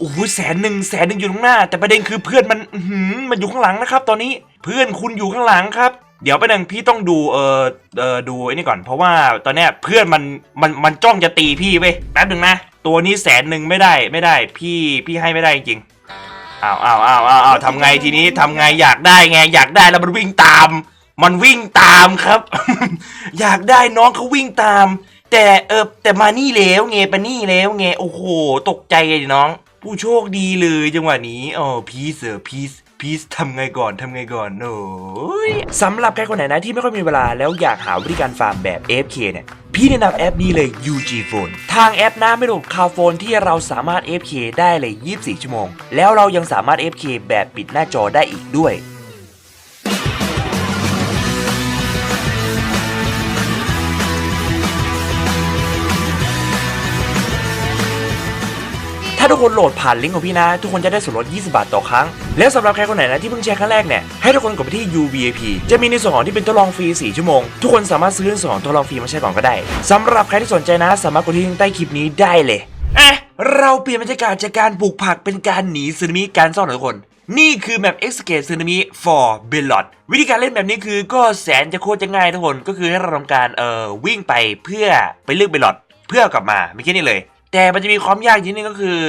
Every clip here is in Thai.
โอ้โหแสนหนึ่งแสนหนึ่งอยู่ข้างหน้า แต่ประเด็นคือเพื่อนมันหือมันอยู่ข้างหลังนะครับตอนนี้เพื่อนคุณอยู่ข้างหลังครับ เดี๋ยวไปหนึ่งพี่ต้องดูเออเออดูไอ้นี่ก่อน เพราะว่าตอนเนี้ยเพื่อนมันมันมันจ้องจะตีพี่เว้ยแป๊บหนึ่งนะตัวนี้แสนหนึ่งไม่ได้ไม่ได้ พี่พี่ให้ไม่ได้จริงอ้าวอ้าวอ้าวอ้าวอ้าวทำไงทีนี้ทำไงอยากได้ไง อยากได้แล้วมันวิ่งตาม มันวิ่งตามครับ อยากได้น้องเขาวิ่งตาม แต่เออแต่มานี่แล้วไงปานี่แล้วไงโอ้โห ตกใจเลยน้อง ผู้โชคดีเลยจังหวะนี้อ๋อพีซเออพีซพีซทำไงก่อนทำไงก่อนโอ้ยสำหรับใครคนไหนนะที่ไม่ค่อยมีเวลาแล้วอยากหาวิธีการฟาร์มแบบ AFK เนี่ยพี่แนะนำแอปนี้เลย UG Phone ทางแอปน้าไม่โหลดคาวโฟนที่เราสามารถ AFK ได้เลย 24 ชั่วโมง แล้วเรายังสามารถ AFK แบบปิดหน้าจอได้อีกด้วย ทุกคนโหลดผ่านลิงก์ของพี่นะ ทุกคนจะได้ส่วนลด 20 บาทต่อครั้ง แล้วสำหรับใครคนไหนนะที่เพิ่งแชร์ครั้งแรกเนี่ยให้ทุกคนกดไปที่ UVIP จะมีในส่วนของที่เป็นทดลองฟรี 4 ชั่วโมง ทุกคนสามารถซื้อในส่วนของทดลองฟรีมาใช้ก่อนก็ได้สำหรับใครที่สนใจนะ สามารถกดที่ลิงก์ใต้คลิปนี้ได้เลยเอะเราเปลี่ยนบรรยากาศจากการปลูกผักเป็นการหนีสึนามิการซ่อนของทุกคนนี่คือแมป Escape Tsunami for b e l o t วิธีการเล่นแบบนี้คือก็แสนจะโคตรจะง่ายทุกคน ก็คือให้เราทำการเอ่อวิ่งไปเพื่อไปเลือกเบลอดเพื่อกลับมาไม่แค่นี้เลย แต่มันจะมีความยากนิดนึงก็คือ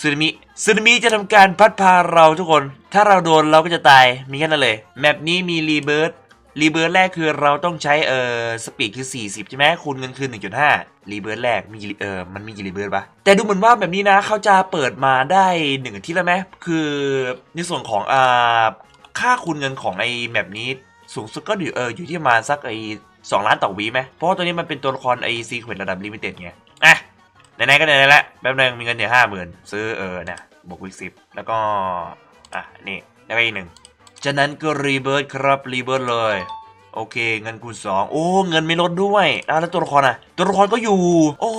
สึนามิสึนามิจะทำการพัดพาเราทุกคน ถ้าเราโดนเราก็จะตายมีแค่นั้นเลย แมปนี้มีรีเบิร์ดรีเบิร์ดแรกคือเราต้องใช้เอ่อสปีดคือ 40 ใช่ไหมคูณเงินคือ 1.5 รีเบิร์ดแรกมีเอ่อมันมีกี่รีเบิร์ดปะแต่ดูเหมือนว่าแบบนี้นะเขาจะเปิดมาได้หนึ่งอาทิตย์แล้วไหมคือในส่วนของอ่าค่าคูณเงินของไอ้แมปนี้สูงสุดก็อยู่เอออยู่ที่ประมาณสักไอ้สองล้านต่อวีไหมเพราะว่าตัวนี้มันเป็นตัวละครไอ้ซีเควนต์ระดับลิมิเต็ดไงอะ ไหนๆก็ไหนๆละแป๊บนึงมีเงินเนี่ยห้าหมื่นซื้อเออนะบวกวิกสิบแล้วก็อะนี่แล้วก็อีกหนึ่งจากนั้นก็รีเบิร์ดครับรีเบิร์ดเลย โอเคเงินคูณสองโอ้เงินไม่ลดด้วยอะแล้วตัวละครอะ ตัวละครก็อยู่ โอ้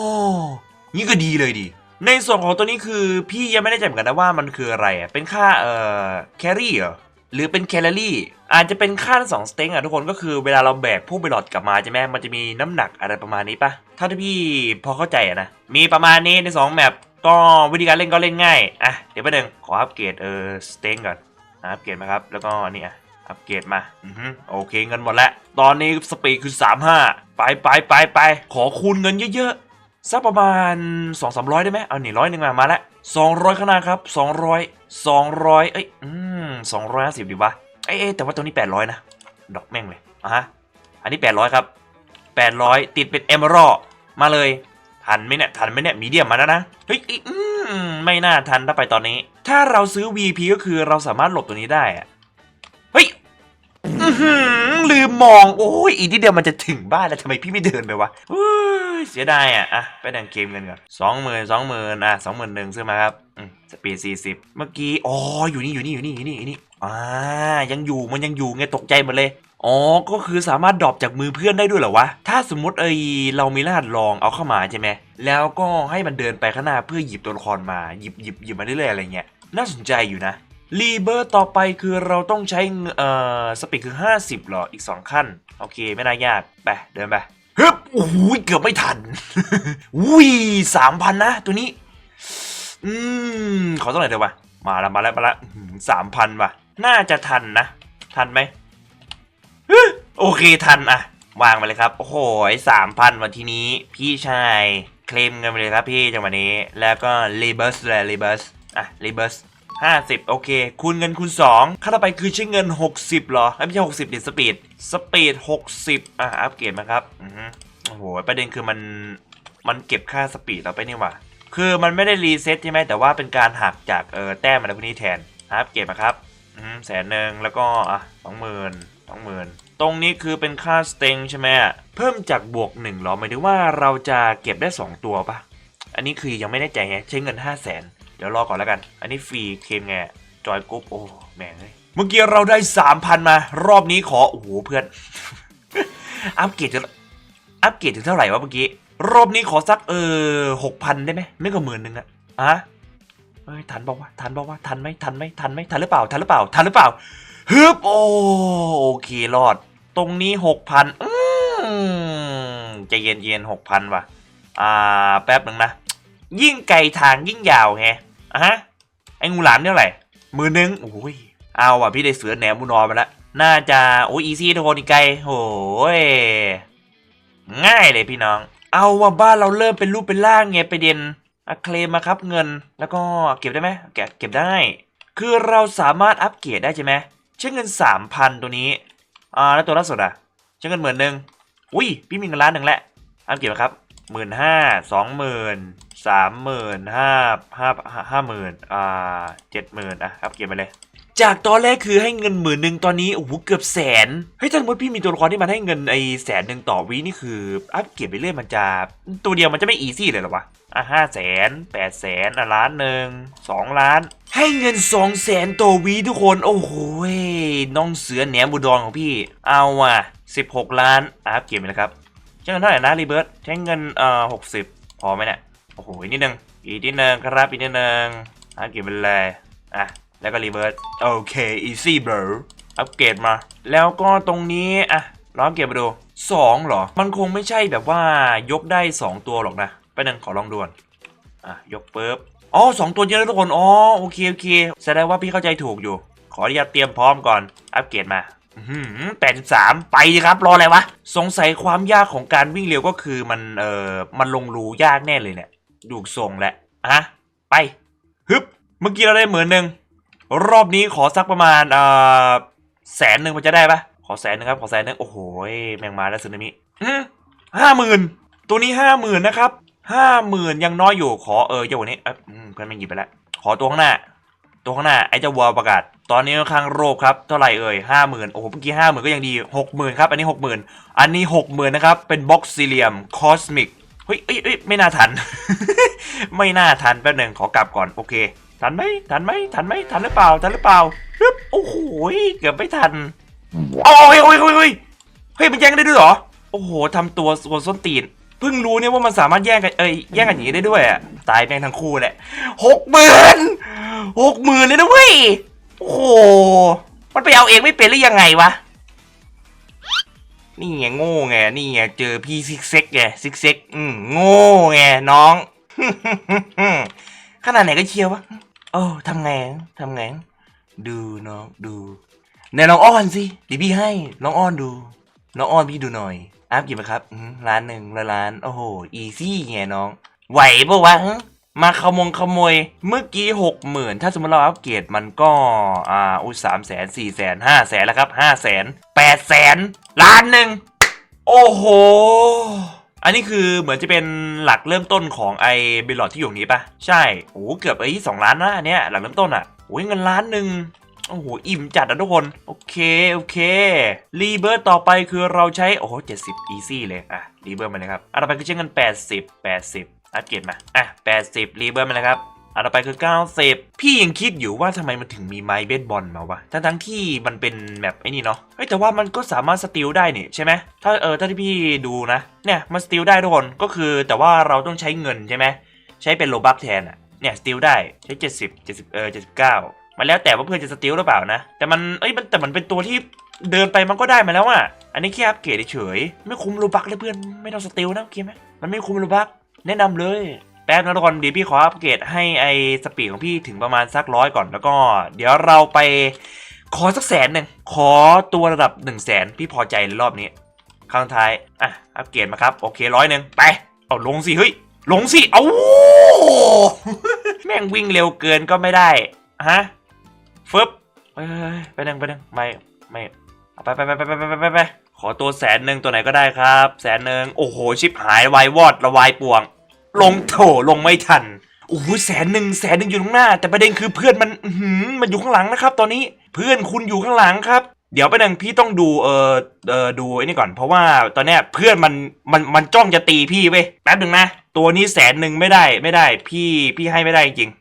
นี่ก็ดีเลยดิในส่วนของตัวนี้คือพี่ยังไม่ได้จำกันนะว่ามันคืออะไรอะเป็นค่าเอ่อแครี่เหรอ หรือเป็นแคลอรี่ อาจจะเป็นค่าทั้งสองสเต็งอะทุกคนก็คือเวลาเราแบกพวกเบลอดกลับมาใช่ไหมมันจะมีน้ำหนักอะไรประมาณนี้ปะถ้าที่พี่พอเข้าใจอะนะ มีประมาณนี้ในสองแมปก็วิธีการเล่นก็เล่นง่ายอะเดี๋ยวแป๊บนึงขออัปเกรดเออสเต็งก่อนอัปเกรดมาครับแล้วก็นี่อะอัปเกรดมาอือโอเคเงินหมดแล้ว ตอนนี้สปีดคือ 35 ไปไปไปไปขอคูณเงินเยอะๆสักประมาณ 2 3 0 0 ได้ไหมเอาหนีร้อยหนึ่งมามาแล้ว 200ข้างหน้าครับ 200 200 เอ้ย อืม250 ดีวะเอ้ยแต่ว่าตัวนี้ 800 นะ ดอกแม่งเลยอะฮะ อันนี้ 800 ครับ 800 ติดเป็นเอมอรอมาเลย ทันไหมเนี่ย ทันไหมเนี่ย มีเดียมมาแล้วนะ เฮ้ยอืมไม่น่าทันถ้าไปตอนนี้ ถ้าเราซื้อ VP ก็คือเราสามารถหลบตัวนี้ได้ ลืมมอง โอ้ยอีกนิดเดียวมันจะถึงบ้านแล้วทำไมพี่ไม่เดินไปวะเสียดายอะอะไปดังเกมกันก่อนสองหมื่นสองหมื่นอะสองหมื่นหนึ่งซื้อมาครับสปีดสี่สิบเมื่อกี้อ๋ออยู่นี่อยู่นี่อยู่นี่อยู่นี่อยู่นี่อ่ายังอยู่มันยังอยู่ไงตกใจหมดเลยอ๋อ ก็คือสามารถดรอปจากมือเพื่อนได้ด้วยเหรอวะ ถ้าสมมติเอยเรามีรหัสลองเอาเข้ามาใช่ไหม แล้วก็ให้มันเดินไปข้างหน้าเพื่อหยิบตัวละครมาหยิบหยิบหยิบมาเรื่อยๆอะไรเงี้ย น่าสนใจอยู่นะ รีเบิร์ตต่อไปคือเราต้องใช้เอ่อสปีดคือ 50หรอ อีก 2 ขั้น โอเคไม่น่ายาก ไป เดินไปฮึบโอ้โหเกือบไม่ทัน อุ้ยสามพันนะ ตัวนี้ อืม ขอต้องไหนอยเดี๋ยววะ มาแล้วมาแล้วมาแล้วสามพันว่ะ น่าจะทันนะ ทันไหมโอเคทันอะวางไปเลยครับ โอ้โหสามพันวันทีนี้ พี่ชาย เคลมเงินไปเลยครับพี่จังหวะนี้ แล้วก็รีเบิร์สเลยรีเบิร์สอะรีเบิร์ส ห้าสิบโอเค คูณเงินคูณสองขั้นต่อไปคือใช้เงิน 60เหรอเอ้ยไม่ใช่ 60ดิสปีด สปีด 60 อะ อัปเกรดมาครับอือโอ้โห ประเด็นคือมัน มันเก็บค่าสปีดเราไปนี่หว่า คือมันไม่ได้รีเซ็ตใช่ไหมแต่ว่าเป็นการหักจากเออแต้มอะไรพวกนี้แทน อัปเกรดมาครับแสนหนึ่งแล้วก็อะสองหมื่นสองหมื่นตรงนี้คือเป็นค่าสเต็งใช่ไหมเพิ่มจากบวกหนึ่งเหรอหมายถึงว่าเราจะเก็บได้ 2 ตัวปะอันนี้คือยังไม่แน่ใจไงใช้เงิน 5 0 0แสน เดี๋ยวรอก่อนแล้วกัน อันนี้ฟรีเคมไงจอยกรุ๊ปโอ้แม่งเลยเมื่อกี้เราได้3,000มา รอบนี้ขอ โอ้โหเพื่อน อัปเกรดจะอัปเกรดถึงเท่าไหร่วะเมื่อกี้ รอบนี้ขอสักเออหกพันได้ไหมไม่ก็หมื่นหนึ่งอะอะเฮ้ยทันบอกว่าวะทันบอกว่าวะทันไหมทันไหมทันไหมทันหรือเปล่าทันหรือเปล่าทันหรือเปล่าฮึบโอโอเครอด ตรงนี้หกพันอืมใจเย็นเย็นหกพันว่ะ อ่า แป๊บหนึ่งนะ ยิ่งไกลทางยิ่งยาวไง อะฮะ ไอ้งูหลามเนี่ยเท่าไหร่มื่นหนึ่งโอ้ย เอาอะพี่ได้เสือแหนมมูนอมาแล้ว น่าจะโอ้ยอีซี่ทุกคนอีกไกลโอ้ย ง่ายเลยพี่น้อง เอาว่าบ้านเราเริ่มเป็นรูปเป็นร่างไงปเด็นอะเคลมมาครับเงิน แล้วก็เก็บได้ไหมเก็บเก็บได้ คือเราสามารถอัปเกรดได้ใช่ไหมใช้เงินสามพันตัวนี้ อ่า แล้วตัวล่าสุดอะใช้เงินหมื่นหนึ่งอุ้ย พี่มีเงินล้านหนึ่งแหละอัปเกรดไหมครับหมื่นห้าสองหมื่น สามหมื่นห้าห้าห้าหมื่นอ่าเจ็ดหมื่นอะอัปเกรดไปเลย จากตอนแรกคือให้เงินหมื่นหนึ่งตอนนี้โอ้โหเกือบแสนเฮ้ยถ้าสมมติพี่มีตัวละครที่มันให้เงินไอแสนหนึ่งต่อวีนี่คืออัปเกรดไปเรื่อยมันจะตัวเดียวมันจะไม่อีซี่เลยหรอวะอะห้าแสนแปดแสนอะล้านหนึ่งสองล้านให้เงินสองแสนต่อวีทุกคน โอ้โหน้องเสือแหนมบุดรของพี่ เอาอะสิบหกล้านอัปเกรดไปเลยครับ ใช้เงินเท่าไหร่นะรีเบิร์ตใช้เงินเอ่อหกสิบพอไหมเนี่ย อ้โหอีกนิดนึงอีกนิดนึงครับอีกนิดนึงอัปเกรดไปเลยอะแล้วก็รีเวิร์สโอเค easy bro อัปเกรดมา แล้วก็ตรงนี้อะลองเกรดมาดูสองเหรอ มันคงไม่ใช่แบบว่ายกได้ 2 ตัวหรอกนะไปหนึ่งขอลองด่วนอะยกปุ๊บอ๋อสองตัวเยอะแล้วทุกคนอ๋อโอเคโอเคแสดงว่าพี่เข้าใจถูกอยู่ ขออนุญาตเตรียมพร้อมก่อนอัปเกรดมาแปดสามไปครับรออะไรวะ สงสัยความยากของการวิ่งเร็วก็คือมันเอ่อมันลงรูยากแน่เลยเนี่ย ดูทรงแหละอะไปฮึบเมื่อกี้เราได้เหมือนหนึ่งรอบนี้ขอสักประมาณเอ่อแสนหนึ่งมันจะได้ปะขอแสนหนึ่งครับขอแสนหนึ่งโอ้โหแมงมาแล้วสึนามิห้าหมื่นตัวนี้ห้าหมื่นนะครับห้าหมื่นยังน้อยอยู่ขอเออเจ้าวันนี้เออพื่อนไม่หยิบไปแล้วขอตัวข้างหน้า ตัวข้างหน้าไอ้เจ้าวอลประกาศ ตอนนี้ค่อนข้างโรบครับเท่าไหร่เอ่ยห้าหมื่นโอ้โหเมื่อกี้ห้าหมื่นก็ยังดีหกหมื่นครับอันนี้หกหมื่นอันนี้หกหมื่นนะครับเป็นบ็อกซิเลียมคอสมิก เฮ้ยเอ้ยเอ้ยไม่น่าทัน ไม่น่าทันแป๊บหนึ่งขอกลับก่อนโอเค ทันไหมทันไหมทันไหมทันหรือเปล่าทันหรือเปล่าฮึบโอ้โหเกือบไม่ทันโอ้ยโอ้ยโอ้ยโอ้ยเฮ้ยมันแย่งได้ด้วยเหรอโอ้โหทำตัวส่วนส้นตีนเพิ่งรู้เนี่ยว่ามันสามารถแย่งกันเอ้ยแย่งกันอย่างนี้ได้ด้วยอะตายแม่งทั้งคู่แหละหกหมื่นหกหมื่นเลยนะเว้ยโอ้โหมันไปเอาเองไม่เป็นหรือยังไงวะ นี่ไงโง่ไงนี่ไงเจอพี่ซิกเซ็กไงซิกเซ็กอืมโง่ไงน้องขนาดไหนก็เชียววะโอ้ทำไงทำไงดูน้องดูไหนลองอ้อนสิเดี๋ยวพี่ให้น้องอ้อนดู น้องอ้อนพี่ดูหน่อยอัพกี่ไหมครับอืมล้านหนึ่งละล้านโอ้โหอีซี่ไงน้อง ไหวปะวะฮะมาขโมงขโมยเมื่อกี้หกหมื่นถ้าสมมติเราอัปเกรดมันก็อ่าอุ้ยสามแสนสี่แสนห้าแสนแล้วครับห้าแสน ดแสนล้านหนึ่งโอ้โห อันนี้คือเหมือนจะเป็นหลักเริ่มต้นของไอเบลลอดที่อยู่นี้ปะใช่โอ้โหเกือบไอ้สองล้านนะอันเนี้ยหลักเริ่มต้นอะโอ้ยเงินล้านหนึ่งโอ้โห อิ่มจัดนะทุกคน โอเค โอเค รีเบิร์ตต่อไปคือเราใช้ โอ้โหเจ็ดสิบอีซี่เลย อะ รีเบิร์ตมาเลยครับอันต่อไปคือใช้เงินแปดสิบแปดสิบอัปเกรดมา อะแปดสิบรีเบิร์ตมาเลยครับ อันต่อไปคือ 90 พี่ยังคิดอยู่ว่าทำไมมันถึงมีไม้เบสบอลมาวะ ทั้งทั้งๆที่มันเป็นแบบไอ้นี่เนาะ เฮ้ยแต่ว่ามันก็สามารถสติลได้นี่ใช่ไหมถ้าเออถ้าที่พี่ดูนะ เนี่ยมันสติลได้ทุกคน ก็คือแต่ว่าเราต้องใช้เงินใช่ไหม ใช้เป็นโลบัคแทนอะเนี่ยสติลได้ใช้ 70 70เออ79 มันแล้วแต่ว่าเพื่อนจะสติลหรือเปล่านะ แต่มันเอ้ยมันแต่มันเป็นตัวที่เดินไปมันก็ได้มาแล้วอะอันนี้แค่อัปเกรดเฉย ไม่คุ้มโลบัคเลยเพื่อน ไม่ต้องสติลนะโอเคไหมมันไม่คุ้มโลบัคแนะนำเลย แป๊บนะทุกคนเดี๋ยวพี่ขออัปเกรดให้ไอสปีดของพี่ถึงประมาณสักร้อยก่อนแล้วก็ เดี๋ยวเราไปขอสักแสนหนึ่งขอตัวระดับ1นึ่งแสนพี่พอใจรอบนี้ครั้งท้ายอะอัปเกรดมาครับ โอเคร้อยหนึ่งไป เอาลงสิเฮ้ยลงสิเอาแม่งวิ่งเร็วเกินก็ไม่ได้ฮะฟึบไปหนึ่งไปหนึ่งไม่ไม่ไปไปไปไปไปไปไปขอตัวแสนหนึ่งตัวไหนก็ได้ครับ แสนหนึ่งโอ้โหชิปหายวายวอดระวายป่วง ลงโถลงไม่ทันโอ้โหแสนหนึ่งแสนหนึ่งอยู่ข้างหน้า แต่ประเด็นคือเพื่อนมันหือมันอยู่ข้างหลังนะครับ ตอนนี้เพื่อนคุณอยู่ข้างหลังครับ เดี๋ยวประเด็นพี่ต้องดูเออเออดูไอ้นี่ก่อน เพราะว่าตอนเนี้ยเพื่อนมันมันมันจ้องจะตีพี่เว้ยแป๊บหนึ่งนะตัวนี้แสนหนึ่งไม่ได้ไม่ได้ พี่พี่ให้ไม่ได้จริง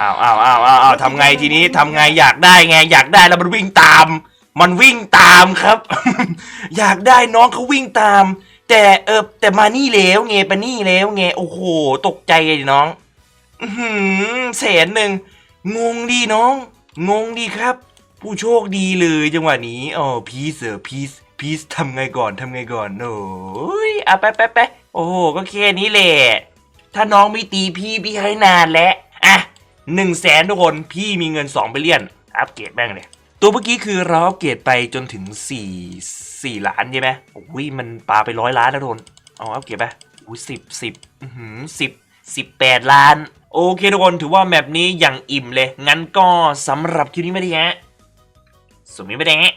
อ้าวอ้าวอ้าวอ้าวอ้าวทำไงทีนี้ทำไงอยากได้ไง อยากได้แล้วมันวิ่งตาม มันวิ่งตามครับ อยากได้น้องเขาวิ่งตาม แต่เออแต่มานี่แล้วไงปานี่แล้วไงโอ้โห ตกใจเลยน้องหือแสนหนึ่งงงดีน้อง งงดีครับ ผู้โชคดีเลยจังหวะนี้อ๋อพีซเออพีซพีซทำไงก่อนทำไงก่อนโอ้ยอะไปไปไปโอ้โหก็แค่นี้แหละถ้าน้องไม่ตีพี่พี่ให้นานแล้วอะ1 0 0 0 0แสนทุกคนพี่มีเงิน2ไปเลียน อัปเกรดแม่งเลย ตัวเมื่อกี้คือเราเกรดไปจนถึง 4 4 ล้านใช่ไหมอุ้ยมันปาไปร้อยล้านแล้วทุกคนเอาอัปเกรดไปอุ้ยสิบสิบอือหืมสิบสิบแปดล้าน โอเคทุกคนถือว่าแมปนี้อย่างอิ่มเลย งั้นก็สำหรับคลิปนี้ไม่ได้ฮะสวัสดีไม่ได้ฮะ